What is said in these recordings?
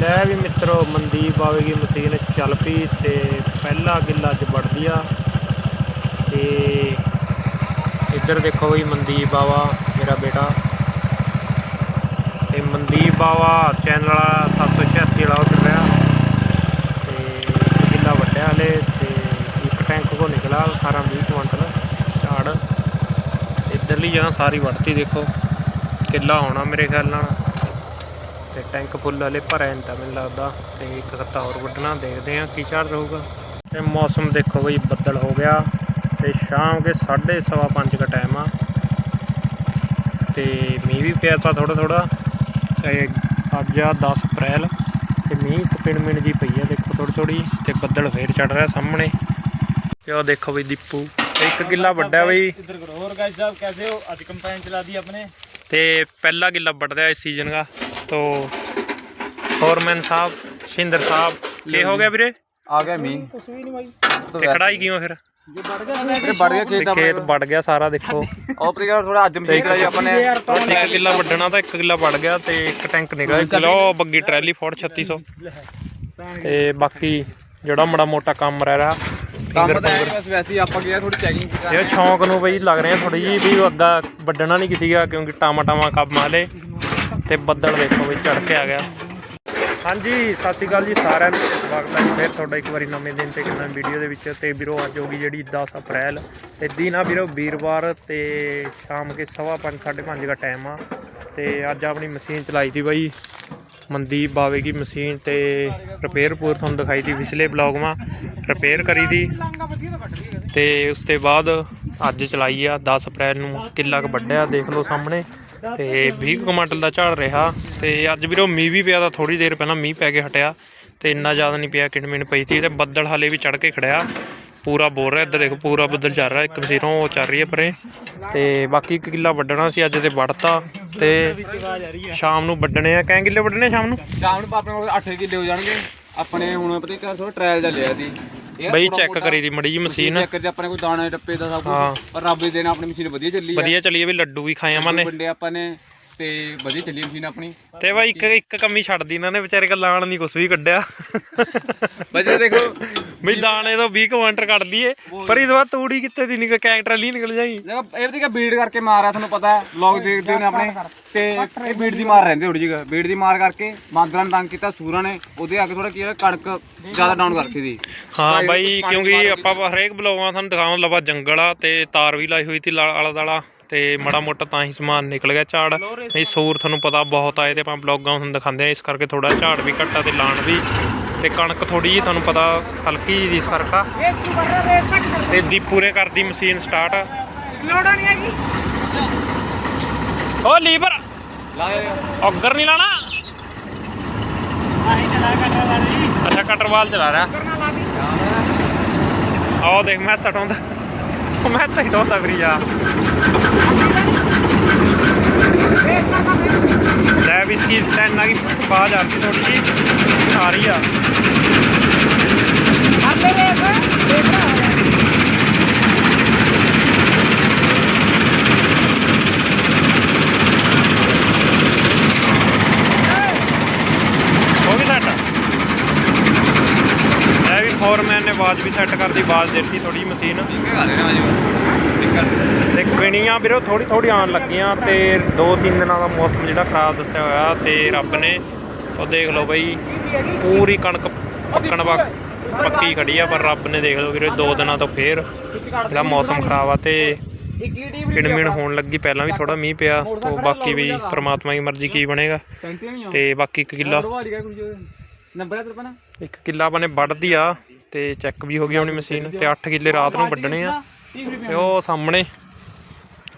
ਲੈ ਵੀ ਮਿੱਤਰੋ, ਮਨਦੀਪ ਆਵੇਗੀ ਮਸ਼ੀਨ ਚੱਲ ਪਈ ਤੇ ਪਹਿਲਾ ਗਿੱਲਾ ਅੱਜ ਵੜਦੀ ਆ। ਤੇ ਇੱਧਰ ਦੇਖੋ ਬਈ ਮਨਦੀਪ ਬਾਵਾ, ਮੇਰਾ ਬੇਟਾ। ਤੇ ਮਨਦੀਪ ਬਾਵਾ ਚੈਨਲ ਵਾਲਾ 786 ਵਾਲਾ ਉੱਤਰ ਰਿਹਾ ਤੇ ਇੱਕ ਗਿੱਲਾ ਵੱਡਿਆ ਹਲੇ ਤੇ ਇੱਕ ਟੈਂਕ ਕੋ ਨਿਕਲਾ 18 20 ਕੁਇੰਟਲ ਝਾੜ। ਇੱਧਰਲੀ ਜਗ੍ਹਾ ਸਾਰੀ ਵੜਤੀ ਦੇਖੋ। ਕਿੱਲਾ ਹੋਣਾ ਮੇਰੇ ਖਿਆਲ ਨਾਲ। ਟੈਂਕ ਫੁੱਲ ਵਾਲੇ ਭਰਿਆ ਨਹੀਂ ਤਾਂ ਮੈਨੂੰ ਲੱਗਦਾ ਤੇ ਇੱਕ ਖੱਤਾ ਹੋਰ ਵੱਢਣਾ ਦੇਖਦੇ ਆ ਕੀ ਚੱਲ ਰਹੂਗਾ ਤੇ ਮੌਸਮ ਦੇਖੋ ਬਈ ਬੱਦਲ ਹੋ ਗਿਆ ਤੇ ਸ਼ਾਮ ਕੇ 5:30 ਦਾ ਟਾਈਮ ਆ। ਤੇ ਮੀਂਹ ਵੀ ਪਿਆ ਤਾਂ ਥੋੜਾ ਥੋੜਾ ਤੇ ਅੱਜ ਆ 10 ਅਪ੍ਰੈਲ ਤੇ ਮੀਂਹ ਇੱਕ ਪਿੰਡ ਮਿਣ ਦੀ ਪਈ ਆ ਦੇਖੋ ਥੋੜੀ ਥੋੜੀ ਤੇ ਬੱਦਲ ਫੇਰ ਚੜ ਰਿਹਾ ਸਾਹਮਣੇ। ਤੇ ਉਹ ਦੇਖੋ ਬਈ ਦੀਪੂ ਇੱਕ ਕਿੱਲਾ ਵੱਡਾ ਬਈ। ਇਧਰ ਹੋਰ ਗਾਇਸ ਸਾਹਿਬ ਕੈਸੇ ਹੋ? ਅੱਜ ਕੰਪੈਨ ਚਲਾ ਦੀ ਆਪਣੇ। ਤੇ ਪਹਿਲਾ ਕਿੱਲਾ ਵੱਢ ਰਿਹਾ ਇਸ ਸੀਜ਼ਨ ਦਾ ਤੋ ਫੋਰਮੈਨ ਸਾਹਿਬ ਸ਼ਿੰਦਰ ਸਾਹਿਬ ਕੀ ਹੋ ਗਿਆ ਵੀਰੇ? ਆ ਗਿਆ ਮੀਂਹ। ਕੁਛ ਵੀ ਨਹੀਂ ਕਿਉਂ ਫਿਰ? ਇਹ ਵੜ ਗਿਆ ਖੇਤ ਤੇ ਖੇਤ ਵੱਢ ਗਿਆ ਸਾਰਾ ਦੇਖੋ। ਉਹ ਪ੍ਰੀਗਾ ਥੋੜਾ ਅੱਜ ਮਸ਼ੀਨ ਕਰਾਈ ਆਪਾਂ ਇੱਕ ਕਿੱਲਾ ਵੱਢਣਾ ਤਾਂ ਇੱਕ ਕਿੱਲਾ ਵੱਢ ਗਿਆ ਤੇ ਇੱਕ ਟੈਂਕ ਨਿਕਲਿਆ। ਇੱਕ ਕਿੱਲਾ ਬੱਗੀ ਟਰੈਲੀ ਫੋਰਡ 3600 ਤੇ ਬਾਕੀ ਜਿਹੜਾ ਮੜਾ ਮੋਟਾ ਕੰਮ ਰਹਿ ਰਿਹਾ ਕੰਮ ਸ਼ੌਂਕ ਨੂੰ ਬਈ ਲੱਗ ਰਹੇ ਥੋੜੀ ਜੀ ਵੀ ਅੱਗਾ ਵੱਢਣਾ ਨਹੀਂ ਕਿਸੇ ਦਾ ਕਿਉਂਕਿ ਟਾਮਾ ਟਾਮਾ ਕੰਮ ਆਲੇ ਤੇ ਬੱਦਲ ਵੇਖੋ ਵੀ ਚੜ ਕੇ ਆ ਗਿਆ। ਹਾਂਜੀ, ਸਤਿ ਸ਼੍ਰੀ ਅਕਾਲ ਜੀ ਸਾਰਿਆਂ ਨੂੰ। ਸਵਾਗਤ ਹੈ ਫਿਰ ਤੁਹਾਡਾ ਇੱਕ ਵਾਰੀ ਨਵੇਂ ਦਿਨ ਤੇ ਇੱਕ ਵੀਡੀਓ ਦੇ ਵਿੱਚ। ਤੇ ਵੀਰੋ, ਅੱਜ ਹੋ ਗਈ ਜਿਹੜੀ 10 ਅਪ੍ਰੈਲ। ਤੇ ਦਿਨ ਆ ਵੀਰੋ, ਵੀਰਵਾਰ ਤੇ ਸ਼ਾਮ ਕੇ 5:30 5:30 ਦਾ ਟਾਈਮ ਆ। ਤੇ ਅੱਜ ਆਪਣੀ ਮਸ਼ੀਨ ਚਲਾਈ ਸੀ ਬਾਈ। ਮਨਦੀਪ ਬਾਵੇ ਦੀ ਮਸ਼ੀਨ ਤੇ ਰਿਪੇਅਰ ਪੂਰ ਤੁਹਾਨੂੰ ਦਿਖਾਈ ਦੀ ਪਿਛਲੇ ਬਲੌਗ ਮਾ ਰਿਪੇਅਰ ਕਰੀ ਦੀ ਤੇ ਉਸ ਤੋਂ ਬਾਅਦ ਅੱਜ ਚਲਾਈ ਆ 10 ਅਪ੍ਰੈਲ ਨੂੰ। ਕਿੱਲਾ ਕ ਵੱਢਿਆ, ਦੇਖ ਲਓ ਸਾਹਮਣੇ। ਤੇ 20 ਕੁਇੰਟਲ ਦਾ ਝਾੜ ਰਿਹਾ ਤੇ ਅੱਜ ਵੀਰੋ ਮੀਂਹ ਵੀ ਪਿਆ ਤਾਂ ਥੋੜੀ ਦੇਰ ਪਹਿਲਾਂ ਮੀਂਹ ਪੈ ਕੇ ਹਟਿਆ ਤੇ ਇੰਨਾ ਜ਼ਿਆਦਾ ਨਹੀਂ ਪਿਆ ਕਿਣਮਿਣ ਪਈ ਸੀ ਤੇ ਬੱਦਲ ਹਾਲੇ ਵੀ ਚੜ ਕੇ ਖੜਿਆ। ਪੂਰਾ ਬੋਲ ਰਿਹਾ ਇੱਧਰ ਦੇਖੋ ਪੂਰਾ ਬੱਦਲ ਚੱਲ ਰਿਹਾ, ਇੱਕ ਮਸੀਰੋਂ ਉਹ ਚੱਲ ਰਹੀ ਹੈ ਪਰੇ। ਤੇ ਬਾਕੀ ਇੱਕ ਕਿੱਲਾ ਵੱਢਣਾ ਸੀ, ਅੱਜ ਤੇ ਵੱਢਤਾ ਤੇ ਸ਼ਾਮ ਨੂੰ ਵੱਢਣੇ ਆ। ਕੈਂ ਕਿੱਲੇ ਵੱਢਣੇ ਸ਼ਾਮ ਨੂੰ? ਸ਼ਾਮ ਨੂੰ ਆਪਣੇ ਕੋਲ 8 ਕਿੱਲੇ ਹੋ ਜਾਣਗੇ। ਆਪਣੇ ਹੁਣ ਪਤਾ ਕੀ ਥੋੜਾ ਟ੍ਰਾਇਲ ਜਾ ਸੀ। ਬਈ ਚੈੱਕ ਕਰੀ ਦੀ ਮੜੀ ਜੀ ਮਸ਼ੀਨ ਚੈੱਕ ਕਰਦੇ ਆਪਣੇ ਕੋਈ ਦਾਣੇ ਟੱਪੇ ਦਾ ਸਭ। ਕੁਝ ਪਰ ਰੱਬ ਦੇ ਦੇਣ ਆਪਣੀ ਮਸ਼ੀਨ ਵਧੀਆ ਚੱਲੀ ਆ। ਵਧੀਆ ਚੱਲੀ ਆ ਵੀ ਲੱਡੂ ਵੀ ਖਾਏ ਆ ਨੇ। ਵੰਡੇ ਆਪਾਂ ਨੇ। ਤੇ ਵਧੀਆ ਚੱਲੀ ਮਸ਼ੀਨ ਆਪਣੀ। ਤੇ ਬਾਈ ਇੱਕ ਇੱਕ ਕਮੀ ਛੱਡਦੀ ਇਹਨਾਂ ਨੇ ਵਿਚਾਰੇ ਲਾਣ ਨਹੀਂ ਕੁਛ ਵੀ ਕੱਢਿਆ। ਵਜੇ ਦੇਖੋ। ਬਈ ਦਾਣੇ ਤੋਂ 20 ਕੁਇੰਟਲ ਕੱਢ ਲਈਏ। ਪਰ ਇਸ ਵਾਰ ਤੂੜੀ ਕਿੱਥੇ ਦੀ ਨਿਕਲ ਕੈਰੈਕਟਰ ਲਈ ਨਿਕਲ ਜਾਈ। ਦੇਖੋ ਇਹ ਵੀ ਬੀਡ ਕਰਕੇ ਮਾਰ ਰਿਹਾ ਤੁਹਾਨੂੰ ਪਤਾ ਹੈ। ਵਲੌਗ ਦੇਖਦੇ ਹੋਣੇ ਆਪਣੇ। ਤੇ ਇਹ ਬੀਡ ਦੀ ਮਾਰ ਰਹਿੰਦੇ ਥੋੜੀ ਜਿਹੀ ਬੀਡ ਦੀ ਮਾਰ ਕਰਕੇ ਬਾਂਦਰਾਂ ਨੇ ਤੰਗ ਕੀਤਾ ਸੂਰਾਂ ਨੇ। ਉਹਦੇ ਅੱਗੇ ਥੋੜਾ ਕੀ ਕਣਕ ਜ਼ਿਆਦਾ ਡਾਊਨ ਕਰਕੇ ਦੀ। ਹਾਂ ਬਾਈ ਕਿਉਂਕਿ ਆਪਾਂ ਹਰੇਕ ਬਲੌਗਾਂ ਤੁਹਾਨੂੰ ਦਿਖਾਉਣ ਲਵਾ ਜੰਗਲ ਆ ਤੇ ਤਾਰ ਵੀ ਲਾਈ ਹੋਈ ਸੀ ਆਲਾ ਦਾਲਾ। ਤੇ ਮਾੜਾ ਮੋਟਾ ਤਾਂ ਹੀ ਸਮਾਨ ਨਿਕਲ ਗਿਆ ਝਾੜ। ਨਹੀਂ ਸੂਰ ਤੁਹਾਨੂੰ ਪਤਾ ਬਹੁਤ ਆਏ ਤੇ ਆਪਾਂ ਬਲੌਗਾਂ ਤੁਹਾਨੂੰ ਦਿਖਾਉਂਦੇ ਆ ਇਸ ਕਰਕੇ ਥੋੜਾ ਝਾੜ ਵੀ ਘਟਾ ਤੇ ਲਾਣ ਵੀ। ਤੇ ਕਣਕ ਥੋੜੀ ਜੀ ਤੁਹਾਨੂੰ ਪਤਾ ਹਲਕੀ ਜੀ ਇਸ ਕਰਕੇ ਤੇ ਦੀ ਪੂਰੇ ਕਰਦੀ ਮਸ਼ੀਨ ਸਟਾਰਟ ਲੋੜਾ ਨਹੀਂ ਹੈਗੀ। ਓ ਲੀਵਰ! ਔਗਰ ਨਹੀਂ ਲਾਣਾ? ਅੱਛਾ ਕਟਰਵਾਲ ਚਲਾ ਰਿਹਾ। ਆਹ ਦੇਖ ਮੈਂ ਸਟਾਉਂਦਾ। ਮੈਂ ਸਟਾਉਂਦਾ ਵੀਰ ਯਾਰ ਲੈ ਵੀ ਕੀ ਟੈਨ ਆ ਬਾਜ ਆ ਰਹੀ ਥੋੜੀ ਜੀ ਆ ਰਹੀ ਆ ਹੋ ਗਈ ਸੈੱਟ ਲੈ ਵੀ ਫੋਰਮੈਨ ਨੇ ਆਵਾਜ਼ ਵੀ ਸੈੱਟ ਕਰਦੀ ਆਵਾਜ਼ ਦਿੱਤੀ ਥੋੜੀ ਮਸ਼ੀਨ। ਤੇ ਕਣੀਆਂ ਵੀਰੋ ਥੋੜੀ ਥੋੜੀ ਆਉਣ ਲੱਗੀਆਂ ਤੇ 2-3 ਦਿਨਾਂ ਦਾ ਮੌਸਮ ਜਿਹੜਾ ਖਰਾਬ ਦੱਸਿਆ ਹੋਇਆ ਤੇ ਰੱਬ ਨੇ ਉਹ ਦੇਖ ਲਓ ਬਈ ਪੂਰੀ ਕਣਕ ਪੱਕਣ ਵਾ ਪੱਕੀ ਖੜੀ ਆ ਪਰ ਰੱਬ ਨੇ ਦੇਖ ਲਓ ਵੀਰੇ 2 ਦਿਨਾਂ ਤੋਂ ਫੇਰ ਜਿਹੜਾ ਮੌਸਮ ਖਰਾਬ ਆ ਤੇ ਕਿਣਮਿਣ ਹੋਣ ਲੱਗੀ ਪਹਿਲਾਂ ਵੀ ਥੋੜਾ ਮੀਂਹ ਪਿਆ ਤੋਂ ਬਾਕੀ ਵੀ ਪ੍ਰਮਾਤਮਾ ਦੀ ਮਰਜ਼ੀ ਕੀ ਬਣੇਗਾ। ਤੇ ਬਾਕੀ ਇੱਕ ਕਿੱਲਾ ਨੰਬਰ ਹੈ ਤਰਪਨਾ ਇੱਕ ਕਿੱਲਾ ਆਪਾਂ ਨੇ ਵੱਢਦੀ ਆ। ਤੇ ਚੈੱਕ ਵੀ ਹੋ ਗਈ ਆਪਣੀ ਮਸ਼ੀਨ ਤੇ 8 ਕਿੱਲੇ ਰਾਤ ਨੂੰ ਵੱਢਣੇ ਆ। ਤੇ ਉਹ ਸਾਹਮਣੇ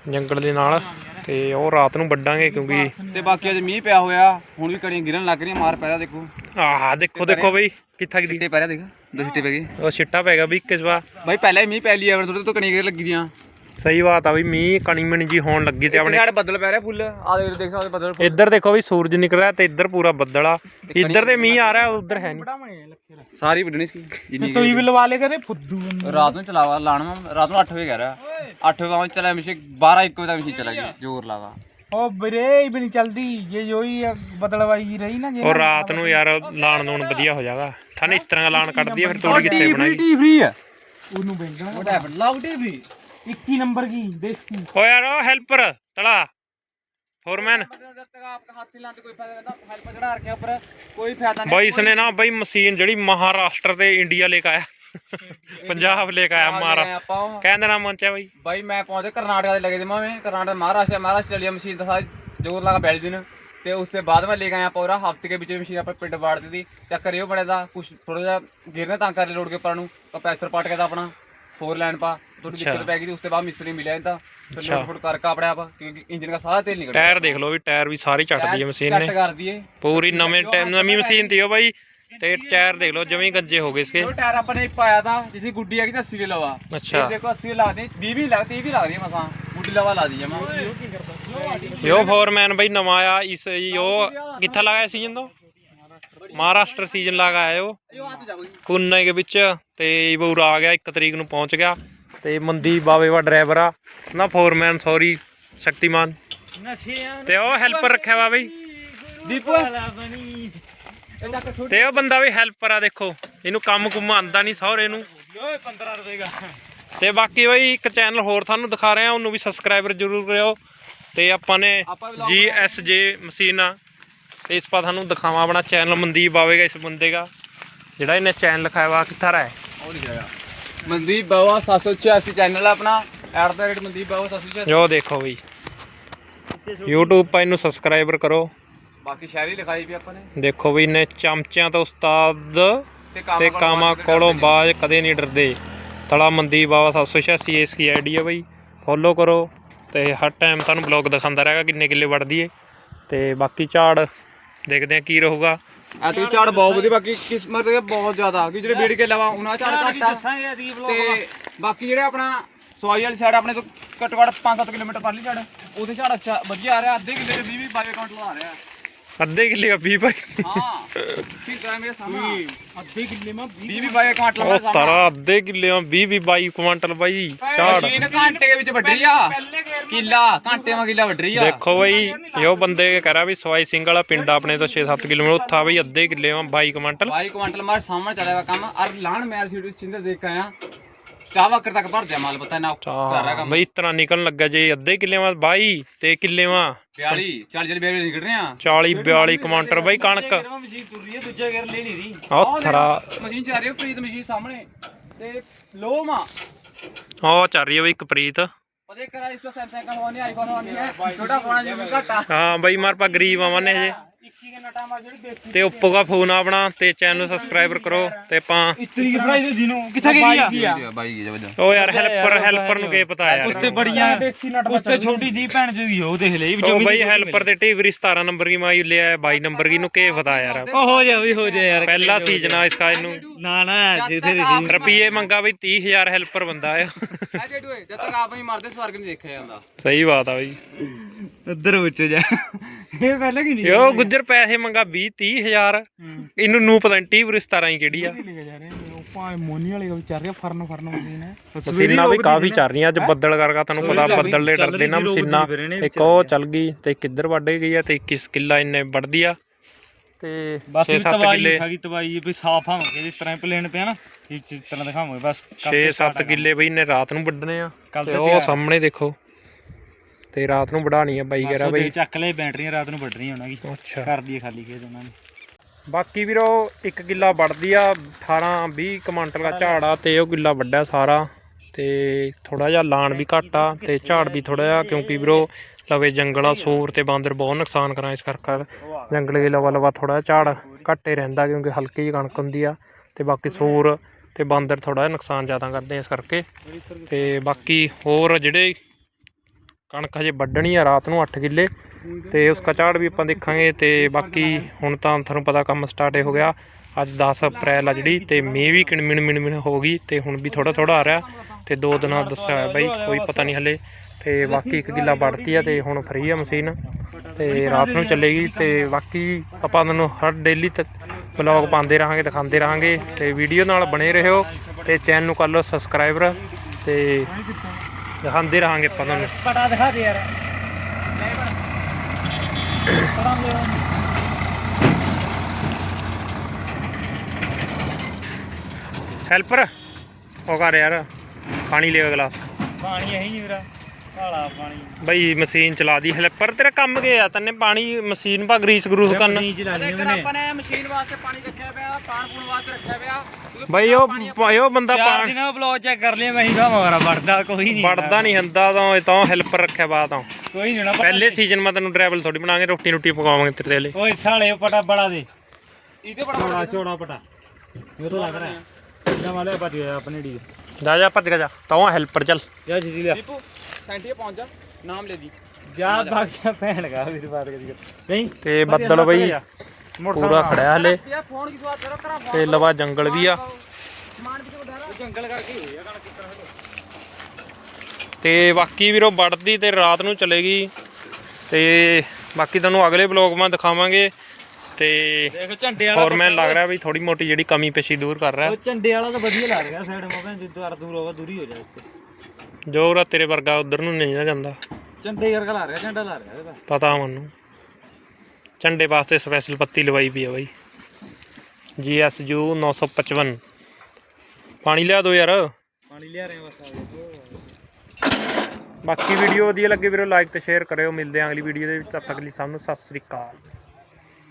ਜੰਗਲ ਦੇ ਨਾਲ ਤੇ ਉਹ ਰਾਤ ਨੂੰ ਵੱਢਾਂਗੇ ਕਿਉਂਕਿ ਤੇ ਬਾਕੀ ਅੱਜ ਮੀਂਹ ਪਿਆ ਹੋਇਆ ਹੁਣ ਵੀ ਕੜੀਆਂ ਗਿਰਨ ਲੱਗ ਰਹੀਆਂ ਮਾਰ ਪੈ ਰਿਹਾ ਦੇਖੋ। ਆਹ ਦੇਖੋ ਦੇਖੋ ਬਈ ਕਿੱਥਾ ਛਿੱਟੇ ਪੈ ਰਿਹਾ ਦੇਖ ਦੋ ਛਿੱਟੇ ਪੈ ਗਏ। ਉਹ ਛਿੱਟਾ ਪੈ ਗਿਆ ਵੀ ਕਿਸ ਵਾਰ ਬਾਈ ਪਹਿਲਾਂ ਹੀ ਮੀਂਹ ਪੈ ਲਿਆ ਥੋੜੇ ਤੋਂ ਕਣੀਆਂ ਗਿਰਨ ਲੱਗੀ ਦੀਆਂ। ਸਹੀ ਬਾਤ ਆ ਵੀ ਮੀਂਹ ਕਣੀ ਮਣੀ ਜੀ ਹੋਣ ਲੱਗੀ ਤੇ ਆਪਣੇ ਸਾਡੇ ਬੱਦਲ ਪੈ ਰਿਹਾ ਫੁੱਲ ਆ ਦੇਖ ਦੇਖ ਸਕਦੇ ਬੱਦਲ ਇੱਧਰ ਦੇਖੋ ਵੀ ਸੂਰਜ ਨਿਕਲ ਰਿਹਾ ਤੇ ਇੱਧਰ ਪੂਰਾ ਬੱਦਲ ਆ। ਇੱਧਰ ਤੇ ਮੀਂਹ ਆ ਰਿਹਾ ਉਧਰ ਹੈ ਨਹੀਂ। ਸਾਰੀ ਵੱਢਣੀ ਸੀ ਤੁਸੀਂ ਵੀ ਲਵਾ ਲੇ ਕਰੇ ਫੁੱਦੂ ਰਾਤ ਨੂੰ ਚਲਾਵਾ ਲਾਣਾ ਰਾਤ ਨੂੰ 8 ਵਜੇ ਕਹਿ ਰਿਹਾ। 8 ਵਜੇ ਚਲਾ ਮਿਸ਼ੇ 12 1 ਵਜੇ ਤੱਕ ਮਿਸ਼ੇ ਚਲਾ ਗਿਆ ਜ਼ੋਰ ਲਾਵਾ। ਉਹ ਬਰੇ ਵੀ ਨਹੀਂ ਚਲਦੀ ਜੇ ਜੋਈ ਬਦਲਵਾਈ ਰਹੀ ਨਾ ਜੇ ਉਹ ਰਾਤ ਨੂੰ ਯਾਰ ਲਾਣ ਲਾਉਣ ਵਧੀਆ ਹੋ ਜਾਗਾ। ਥਾਨੇ ਇਸ ਤਰ੍ਹਾਂ ਲਾਣ ਕੱਢਦੀ ਫਿਰ ਤੋੜੀ ਕਿੱਥੇ ਬਣਾਈ। ਫ੍ਰੀ ਫ੍ਰੀ ਆ। ਉਹਨੂੰ ਬੈਂਦਾ ਉਹ ਲਾਉਂਦੇ ਵੀ 21 नंबर की देसी ओ यार ओ हेल्पर तड़ा फोरमैन भाई इसने ना भाई मशीन जड़ी महाराष्ट्र ते इंडिया लेके आया ਪੰਜਾਬ ਲੈ ਕੇ ਆਇਆ ਮਾਰਾ। ਕਹਿੰਦਾ ਨਾ ਮਨ ਚ ਬਾਈ? ਮੈਂ ਪਹੁੰਚੇ ਕਰਨਾਟਕਾ ਦੇ ਲਗੇ ਦੇ ਮਾਵੇਂ ਕਰਨਾਟਕ ਮਹਾਰਾਸ਼ਟਰ ਮਹਾਰਾਸ਼ਟਰ ਚਲੀ ਮਸ਼ੀਨ ਦਾ ਜੋਰ ਲਗਾ ਬੈਲ ਦੇਣ ਤੇ ਉਸ ਤੋਂ ਬਾਅਦ ਮੈਂ ਲੈ ਕੇ ਆਇਆ ਪੂਰਾ ਹਫ਼ਤੇ ਦੇ ਵਿੱਚ ਮਸ਼ੀਨ ਆਪਾਂ ਪਿੰਡ ਵਾੜ ਦਿੱਤੀ। ਚੱਕਰ ਇਹੋ ਬੜਿਆ ਦਾ ਕੁਝ ਥੋੜਾ ਜਿਹਾ ਗਿਰਨੇ ਤਾਂ ਕਰ ਲੋੜ ਕੇ ਪਰ ਨੂੰ। ਤਾਂ ਪੈਸਰ ਪਾਟ ਕੇ ਦਾ ਆਪਣਾ ਫੋਰ ਲਾਈਨ ਪਾ ਥੋੜੀ ਦਿੱਕਤ ਪੈ ਗਈ ਤੇ ਉਸ ਤੋਂ ਬਾਅਦ ਮਿਸਤਰੀ ਮਿਲਿਆ ਇਹਦਾ ਫਿਰ ਲੋਡ ਫੁੱਟ ਕਰਕੇ ਆਪਣੇ ਆਪ ਕਿਉਂਕਿ ਇੰਜਨ ਦਾ ਸਾਰਾ ਤੇਲ ਨਿਕਲ ਟਾਇਰ ਦੇਖ ਲਓ ਵੀ ਟਾਇਰ ਵੀ ਸਾਰੇ ਚੱਟਦੀ ਹੈ ਮਸ਼ੀਨ ਨੇ ਚੱਟ ਕਰ ਦਈਏ ਪੂਰੀ ਨਵੇਂ ਟਾਈਮ ਨਵੀਂ ਮਸ਼ੀਨ ਤੀ ਉਹ ਬਾਈ ਤੇ ਟਾਇਰ ਦੇਖ ਲਓ ਜਵੇਂ ਗੱਜੇ ਹੋ ਗਏ ਇਸਕੇ ਉਹ ਟਾਇਰ ਆਪਾਂ ਨੇ ਪਾਇਆ था जिसकी गुड्डी है कि 80 किलो आ अच्छा। ये देखो 80 ला दी 20 भी लगती 20 लग रही है मसा गुड्डी लवा ला दी है मैं ਯੋ ਫੋਰਮੈਨ ਬਾਈ ਨਵਾਂ ਆਇਆ ਇਸ ਯੋ ਕਿੱਥੇ ਲਗਾਇਆ ਸੀਜ਼ਨ ਤੋਂ ਮਹਾਰਾਸ਼ਟਰ ਸੀਜ਼ਨ ਲਾ ਕੇ ਆਏ ਹੋ। ਦੇ ਵਿੱਚ ਤੇ ਬੂਰ ਆ ਗਿਆ 1 ਤਰੀਕ ਨੂੰ ਪਹੁੰਚ ਗਿਆ। ਤੇ ਮਨਦੀਪ ਬਾਵੇਵਾ ਡਰਾਈਵਰ ਆ। ਨਾ ਫੋਰਮੈਨ ਸੌਰੀ ਸ਼ਕਤੀਮਾਨ। ਤੇ ਉਹ ਹੈਲਪਰ ਰੱਖਿਆ ਵਾ ਬਈ। ਦੀਪੂ। ਤੇ ਉਹ ਬੰਦਾ ਵੀ ਹੈਲਪਰ ਆ ਦੇਖੋ। ਇਹਨੂੰ ਕੰਮ ਕੁਮ ਆਂਦਾ ਨਹੀਂ ਸਹੁਰੇ ਨੂੰ। ਓਏ 15 ਰੁਪਏ ਦਾ ਤੇ ਬਾਕੀ ਬਈ ਇੱਕ ਚੈਨਲ ਹੋਰ ਤੁਹਾਨੂੰ ਦਿਖਾ ਰਹੇ ਆ ਉਹਨੂੰ ਵੀ ਸਬਸਕ੍ਰਾਈਬਰ ਜ਼ਰੂਰ ਕਰਿਓ। ਤੇ ਆਪਾਂ ਨੇ ਜੀ ਐਸ ਜੇ ਮਸ਼ੀਨਾ ਤੇ ਇਸ ਪਾ ਤੁਹਾਨੂੰ ਦਿਖਾਵਾਂ ਆਪਣਾ ਚੈਨਲ ਮਨਦੀਪ ਆਵੇਗਾ ਇਸ ਬੰਦੇ ਦਾ ਜਿਹੜਾ ਇਹਨੇ ਚੈਨਲ ਲਿਖਾਇਆ ਵਾ ਕਿੱਥਾ ਹੈ ਮਨਦੀਪ ਬਾਵਾ 786 ਚੈਨਲ ਆ ਆਪਣਾ at the rate Mandeep Bawa 786 ਜੋ ਦੇਖੋ ਬਈ YouTube ਪਾ ਇਹਨੂੰ ਸਬਸਕ੍ਰਾਈਬਰ ਕਰੋ। ਬਾਕੀ ਸ਼ਾਇਰੀ ਲਿਖਾਈ ਵੀ ਆਪਾਂ ਨੇ। ਦੇਖੋ ਵੀ ਇਹਨੇ ਚਮਚਿਆਂ ਤੋਂ ਉਸਤਾਦ ਤੇ ਕਾਮਾ ਕੋਲੋਂ ਬਾਜ ਕਦੇ ਨਹੀਂ ਡਰਦੇ। ਤਲਾ ਮਨਦੀਪ ਬਾਵਾ 786 ਇਸ ਦੀ ਆਈਡੀ ਹੈ ਬਈ? ਫੋਲੋ ਕਰੋ ਤੇ ਹਰ ਟਾਈਮ ਤੁਹਾਨੂੰ ਬਲੌਗ ਦਿਖਾਉਂਦਾ ਰਹੇਗਾ ਕਿੰਨੇ ਕਿੱਲੇ ਵੜਦੀ ਏ। ਤੇ ਬਾਕੀ ਝਾੜ ਦੇਖਦੇ ਆ ਕੀ ਰਹੂਗਾ। ਐਤਕੀ ਝਾੜ ਬਹੁਤ ਵਧੀਆ ਬਾਕੀ ਕਿਸਮਤ ਇਹ ਬਹੁਤ ਜ਼ਿਆਦਾ ਕਿ ਜਿਹੜੇ ਬੀੜ ਕੇ ਇਲਾਵਾ ਉਹਨਾਂ ਝਾੜ ਘੱਟ ਆ ਦੱਸਾਂਗੇ ਅਦੀਪ ਲੋਕ ਤੇ ਬਾਕੀ ਜਿਹੜੇ ਆਪਣਾ ਸਵਾਈ ਵਾਲੀ ਸਾਈਡ ਆਪਣੇ ਤੋਂ ਘੱਟੋ ਘੱਟ 5-7 ਕਿਲੋਮੀਟਰ ਪਰਲੀ ਝਾੜ ਉਹਦੇ ਝਾੜ ਅੱਛਾ ਵਧੀਆ ਆ ਰਿਹਾ ਅੱਧੇ ਕਿੱਲੇ ਦੇ 20 22 ਕਾਊਂਟ ਲਾ ਰਿਹਾ। ਅੱਧੇ ਕਿੱਲੇ ਆ 20 ਭਾਈ ਹਾਂ ਠੀਕ ਹੈ ਮੇਰੇ ਸਾਹਮਣੇ ਅੱਧੇ ਕਿੱਲੇ ਮਾ 20 22 ਕਾਊਂਟ ਲਾ ਉਹ ਤਾਰਾ ਅੱਧੇ ਕਿੱਲੇ ਆ 20 20 22 ਕੁਇੰਟਲ ਬਾਈ ਝਾੜ। ਮਸ਼ੀਨ ਘੰਟੇ ਦੇ ਵਿੱਚ ਵੱਢੀ ਆ। ਕਿੱਲਾ ਘੰਟੇ ਮਾ ਕਿੱਲਾ ਵੱਢ ਆ। ਦੇਖੋ ਬਈ ਇਹੋ ਬੰਦੇ ਕਹਿ ਰਿਹਾ ਵੀ ਸਵਾਈ ਸਿੰਘ ਵਾਲਾ ਪਿੰਡ ਆਪਣੇ ਤੋਂ 6-7 ਕਿਲੋਮੀਟਰ ਉੱਥਾ ਬਈ ਅੱਧੇ ਕਿੱਲੇ ਆ 22 ਕੁਇੰਟਲ 22 ਕੁਇੰਟਲ ਮਾਰ ਸਾਹਮਣੇ ਚੱਲਿਆ ਵਾ ਕੰਮ। ਅਰ ਲਾਣ ਮੈਲ ਸੀਟ ਸਿੰਦਰ ਦੇਖ ਕੇ ਆਇਆ। ਕਾਵਾ ਤੱਕ ਭਰ ਦਿਆ ਮਾਲ ਪਤਾ ਨਾ ਸਾਰਾ ਕੰਮ। ਬਈ ਇਤਨਾ ਨਿਕਲਣ ਲੱਗਾ ਜੇ ਅੱਧੇ ਕਿੱਲੇਵਾਂ 22 ਤੇ ਕਿੱਲੇਵਾਂ 42 ਚੱਲ ਚੱਲ ਬੇਬੇ ਨਿਕਲ ਰਹੇ ਆ। 40 42 ਕਮਾਂਟਰ ਬਈ ਕਣਕ। ਮਸ਼ੀਨ ਤੁਰ ਰਹੀ ਹੈ ਦੂਜਾ ਗੇਰ ਲੈ ਨਹੀਂ ਆਹ ਥਰਾ। ਮਸ਼ੀਨ ਚਾ ਰਹੀ ਪ੍ਰੀਤ ਮਸ਼ੀਨ ਸਾਹਮਣੇ। ਤੇ ਲੋ ਮਾ ਆਹ ਚੱਲ ਰਹੀ ਹੈ ਬਈ ਕਪ੍ਰੀਤ ਕਰਾ ਇਸ ਤੋਂ ਸੈਮਸੰਗ ਕਰਵਾਉਣੀ ਆਈਫੋਨ ਆਉਣੀ ਹੈ। ਛੋਟਾ ਫੋਨ ਜਿਵੇਂ ਘਟਾ। ਹਾਂ ਬਈ ਮਾਰ ਪਾ ਗਰੀਬ ਆਵਾਂ ਨੇ ਜੇ। 21 ਕੇ ਨਟਾ ਮਾਰ ਜਿਹੜੀ ਬੇਕੀ ਤੇ ਉੱਪੋ ਦਾ ਫੋਨ ਆਪਣਾ ਤੇ ਚੈਨਲ ਨੂੰ ਸਬਸਕ੍ਰਾਈਬਰ ਕਰੋ ਤੇ ਆਪਾਂ ਇਤਰੀ ਕੀ ਪੜਾਈ ਦੇ ਦਿਨੋਂ ਕਿੱਥੇ ਗਈ ਆ? ਬਾਈ ਕੀ ਵਜਾ। ਉਹ ਯਾਰ ਹੈਲਪਰ ਹੈਲਪਰ ਨੂੰ ਕੀ ਪਤਾ ਯਾਰ। ਉਸਤੇ ਬੜੀਆਂ ਦੇਸੀ ਨਟ ਉਸ ਤੇ ਛੋਟੀ ਜੀ ਭੈਣ ਜੀ ਉਹ ਦੇਖ ਲਈ ਉਹ ਬਈ ਹੈਲਪਰ ਤੇ ਟੀਵਰੀ 17 ਨੰਬਰ ਕੀ ਮਾਈ ਲਿਆ 22 ਨੰਬਰ ਕੀ ਨੂੰ ਕੀ ਪਤਾ ਯਾਰ। ਉਹ ਹੋ ਜਾ ਵੀ ਹੋ ਜਾ ਯਾਰ। ਪਹਿਲਾ ਸੀਜ਼ਨ ਆ ਇਸਕਾ ਇਹਨੂੰ ਨਾ। ਨਾ ਜਿੱਥੇ ਸੀ ਰੁਪਏ ਮੰਗਾ ਬਈ 30000 ਹੈਲਪਰ ਬੰਦਾ ਆ। ਜਦ ਤੱਕ ਆਪ ਨਹੀਂ ਮਰਦੇ ਸਵਰਗ ਨਹੀਂ ਦੇਖਿਆ ਜਾਂਦਾ। ਸਹੀ ਬਾਤ ਆ ਬਈ। ਉਧਰ ਵਿੱਚ ਜਾ। ਇਹ ਪਹਿਲਾਂ ਕੀ ਨਹੀਂ ਯੋ ਗੁੱਜਰ ਪੈਸੇ ਮੰਗਾ 20 30000 ਇਹਨੂੰ ਨੂੰ ਪਤਾ ਨਹੀਂ ਟੀਵਰੀ 17 ਹੀ ਕਿਹੜੀ ਆ। ਭਾਵੇਂ ਮੋਨੀ ਵਾਲੇ ਦਾ ਵਿਚਾਰ ਰਿਹਾ ਫਰਨ ਫਰਨ ਮਸ਼ੀਨ ਹੈ ਮਸ਼ੀਨਾਂ ਵੀ ਕਾਫੀ ਚੱਲ ਰਹੀਆਂ ਅੱਜ ਬੱਦਲ ਕਰਕੇ ਤੁਹਾਨੂੰ ਪਤਾ ਬੱਦਲ ਦੇ ਡਰਦੇ ਨਾ ਮਸ਼ੀਨਾਂ ਇੱਕ ਉਹ ਚੱਲ ਗਈ ਤੇ ਕਿੱਧਰ ਵੱਢ ਗਈ ਆ ਤੇ 21 ਕਿੱਲਾ ਇੰਨੇ ਵੱਢਦੀ ਆ। ਤੇ ਬਸ 6-7 ਤਵਾਈ ਕਿੱਲੇ। ਖਾ ਗਈ ਤਵਾਈ ਵੀ ਸਾਫ਼ ਆਵਾਂਗੇ ਇਸ ਤਰ੍ਹਾਂ ਪਲੇਨ ਪਿਆ ਨਾ ਇਸ ਤਰ੍ਹਾਂ ਦਿਖਾਵਾਂਗੇ ਬਸ 6-7 ਕਿੱਲੇ ਬਈ ਨੇ ਰਾਤ ਨੂੰ ਵੱਢਣੇ ਆ। ਤੇ ਉਹ। ਸਾਹਮਣੇ ਦੇਖੋ। ਤੇ ਰਾਤ ਨੂੰ ਵਢਾਣੀ ਆ ਬਾਈ ਕਹਿ ਰਿਹਾ ਬਈ। ਚੱਕ ਲੈ ਬੈਟਰੀਆਂ ਰਾਤ ਨੂੰ ਵੱਢ ਰਹੀਆਂ ਉਹਨਾਂ ਦੀ ਅੱਛਾ ਕਰਦੀ ਹੈ ਖਾਲੀ ਖੇਤ ਉਹਨਾਂ ਨੇ ਬਾਕੀ ਵੀਰੋ 1 ਕਿੱਲਾ ਵੱਢਦੀ ਆ 18 20 ਕੁਇੰਟਲ ਦਾ ਝਾੜ ਤੇ ਉਹ ਕਿੱਲਾ ਵੱਡਾ ਸਾਰਾ। ਤੇ ਥੋੜਾ ਜਿਹਾ ਲਾਣ ਵੀ ਘੱਟ ਆ ਤੇ ਝਾੜ ਵੀ ਥੋੜਾ ਜਿਹਾ ਕਿਉਂਕਿ ਵੀਰੋ ਲਵੇ ਜੰਗਲ ਸੂਰ ਤੇ ਬਾਂਦਰ ਬਹੁਤ ਨੁਕਸਾਨ ਕਰਾਂ ਇਸ ਕਰਕੇ ਜੰਗਲ ਦੇ ਲਵਾ ਲਵਾ ਥੋੜਾ ਝਾੜ ਘੱਟੇ ਰਹਿੰਦਾ ਕਿਉਂਕਿ ਹਲਕੀ ਜਿਹੀ ਕਣਕ ਹੁੰਦੀ ਆ। ਤੇ ਬਾਕੀ ਸੂਰ ਤੇ ਬਾਂਦਰ ਥੋੜਾ ਜਿਹਾ ਨੁਕਸਾਨ ਜ਼ਿਆਦਾ ਕਰਦੇ ਇਸ ਕਰਕੇ। ਤੇ ਬਾਕੀ ਹੋਰ ਜਿਹੜੇ ਕਣਕ ਹਜੇ ਵੱਢਣੀ ਆ, ਰਾਤ ਨੂੰ 8 ਕਿੱਲੇ ਤੇ ਉਸ ਕਚਾੜ ਵੀ ਆਪਾਂ ਦੇਖਾਂਗੇ ਤੇ ਬਾਕੀ ਹੁਣ ਤਾਂ ਤੁਹਾਨੂੰ ਪਤਾ ਕੰਮ ਸਟਾਰਟ ਹੋ ਗਿਆ। ਅੱਜ 10 ਅਪ੍ਰੈਲ ਆ ਜਿਹੜੀ ਤੇ ਮੀਂਹ ਵੀ ਕਿਣਮਿਣ ਮਿਣਮਿਣ ਹੋ ਗਈ ਤੇ ਹੁਣ ਵੀ ਥੋੜਾ ਥੋੜਾ ਆ ਰਿਹਾ ਤੇ ਦੋ ਦਿਨਾਂ ਦੱਸਿਆ ਹੋਇਆ ਬਾਈ, ਕੋਈ ਪਤਾ ਨਹੀਂ ਹਲੇ। ਤੇ ਬਾਕੀ ਇੱਕ ਕਿੱਲਾ ਵੜਤੀ ਆ ਤੇ ਹੁਣ ਫਰੀ ਆ ਮਸ਼ੀਨ ਤੇ ਰਾਤ ਨੂੰ ਚੱਲੇਗੀ ਤੇ ਬਾਕੀ ਆਪਾਂ ਤੁਹਾਨੂੰ ਹਰ ਡੇਲੀ ਤੱਕ ਵਲੌਗ ਪਾਉਂਦੇ ਰਹਾਂਗੇ, ਦਿਖਾਉਂਦੇ ਰਹਾਂਗੇ ਤੇ ਵੀਡੀਓ ਨਾਲ ਬਣੇ ਰਹੋ ਤੇ ਚੈਨਲ ਨੂੰ ਕਰ ਲਓ ਸਬਸਕ੍ਰਾਈਬਰ ਤੇ ਦਿਖਾਉਂਦੇ ਰਹਾਂਗੇ ਆਪਾਂ ਤੁਹਾਨੂੰ। ਪਟਾ ਦਿਖਾ ਦੇ ਯਾਰ। ਹੈਲਪਰ ਉਹ ਕਰ ਯਾਰ। ਪਾਣੀ ਲੈ ਗਲਾਸ ਪਾਣੀ ਇਹੀ ਨਹੀਂ ਵੀਰਾ। ਕਾਲਾ ਪਾਣੀ। ਬਈ ਮਸ਼ੀਨ ਚਲਾ ਦੀ ਹੈਲਪਰ ਤੇਰਾ ਕੰਮ ਕੀ ਆ? ਤੈਨੇ ਪਾਣੀ ਮਸ਼ੀਨ ਪਾ ਗਰੀਸ ਗਰੂਸ ਕਰਨਾ। ਨਹੀਂ ਚਲਾਣੀ ਇੱਕ ਆਪਾਂ ਨੇ ਮਸ਼ੀਨ ਵਾਸਤੇ ਪਾਣੀ ਰੱਖਿਆ ਪਿਆ ਪਾਣ ਪੂਣ ਵਾਸਤੇ ਰੱਖਿਆ ਪਿਆ। ਬਈ ਉਹ ਭਾਈ ਉਹ ਬੰਦਾ ਚਾਰ ਪਾਣੀ ਦਿਨਾਂ ਬਲੌਗ ਚੈੱਕ ਕਰ ਲਿਆ ਮੈਂ ਹੀ ਮਗਰਾ ਵੜਦਾ ਕੋਈ ਨਹੀਂ ਵੜਦਾ ਨਹੀਂ ਹੁੰਦਾ ਤਾਂ ਇਹ ਤਾਂ ਹੈਲਪਰ ਰੱਖਿਆ ਬਾ ਤਾਂ। ਕੋਈ ਨਹੀਂ ਹੋਣਾ ਪਹਿਲੇ ਸੀਜ਼ਨ ਮੈਂ ਤੈਨੂੰ ਡਰਾਈਵਲ ਥੋੜੀ ਬਣਾਵਾਂਗੇ ਰੋਟੀ ਰੋਟੀ ਪਕਾਵਾਂਗੇ ਤੇਰੇ ਲਈ। ਓਏ ਸਾਲੇ ਪਟਾ ਬੜਾ ਦੇ। ਇਹਦੇ ਬੜਾ ਚੋੜਾ ਚੋੜਾ ਪਟਾ। ਇਹ ਤਾਂ ਲੱਗ ਰਿਹਾ। ਨਾ ਵਾਲੇ ਬਚ ਗਿਆ ਆਪਣੇ ਡੀ ਜਾ ਜਾ ਭੱਜ ਕੇ ਜਾ। ਤਾਂ ਹੈਲਪਰ ਚੱਲ। ਜਾ ਜੀ ਲਿਆ। ਦੀਪੂ ਸੈਂਟੀਏ ਪਹੁੰਚ ਜਾ ਨਾਮ ਲੈ ਦੀ ਜਾ ਬਾਕਸਾ ਭੈਣ ਗਾ ਵੀਰ ਬਾਤ ਕਰੀ ਨਹੀਂ ਤੇ ਬੱਦਲ ਬਈ ਪੂਰਾ ਖੜਿਆ ਹਲੇ। ਯਾਰ ਫੋਨ ਕੀ ਸਵਾਦ ਕਰੋ ਕਰਾ ਤੇ ਲਵਾ ਜੰਗਲ ਵੀ ਆ। ਵਿੱਚ ਜੰਗਲ ਕਰਕੇ ਹੋਈ ਆ ਕਣਕ ਕਿਤਨਾ ਤੇ ਬਾਕੀ ਵੀਰੋ ਵੜਦੀ ਤੇ ਰਾਤ ਨੂੰ ਚਲੇਗੀ। ਤੇ ਬਾਕੀ ਤੁਹਾਨੂੰ ਅਗਲੇ ਬਲੌਗ ਮੈਂ ਦਿਖਾਵਾਂਗੇ। ਤੇ ਦੇਖ ਝੰਡੇ ਵਾਲਾ ਹੋਰ ਮੈਨੂੰ ਲੱਗ ਰਿਹਾ ਵੀ ਥੋੜੀ ਮੋਟੀ ਜਿਹੜੀ ਕਮੀ ਪੇਸ਼ੀ ਦੂਰ ਕਰ ਰਿਹਾ। ਉਹ ਝੰਡੇ ਵਾਲਾ ਤਾਂ ਵਧੀਆ ਲੱਗ ਰਿਹਾ ਸਾਈਡ ਮੋਬਾਈਲ ਭੈਣ ਜਿੱਦੋਂ ਦੂਰ ਹੋਵੇ ਦੂਰੀ ਹੋ ਜੋ ਰਾ ਤੇਰੇ ਵਰਗਾ ਉਧਰ ਨੂੰ ਨਹੀਂ ਨਾ ਜਾਂਦਾ। ਝੰਡੇ ਵਰਗਾ ਲਾ ਰਿਹਾ ਝੰਡਾ ਲਾ ਰਿਹਾ ਇਹਦਾ। ਪਤਾ ਮੈਨੂੰ। ਝੰਡੇ ਵਾਸਤੇ ਸਪੈਸ਼ਲ ਪੱਤੀ ਲਵਾਈ ਪਈ ਆ ਬਾਈ। GSU 955 ਪਾਣੀ ਲਿਆ ਦੋ ਯਾਰ। ਪਾਣੀ ਲਿਆ ਰਹੇ ਬਸ ਆ ਬਾਕੀ ਵੀਡੀਓ ਵਧੀਆ ਲੱਗੇ ਵੀਰੋ ਲਾਈਕ ਤੇ ਸ਼ੇਅਰ ਕਰਿਓ। ਮਿਲਦੇ ਆਂ ਅਗਲੀ ਵੀਡੀਓ ਦੇ ਵਿੱਚ। ਤਦ ਤੱਕ ਲਈ ਸਭ ਨੂੰ ਸਤਿ ਸ੍ਰੀ ਅਕਾਲ।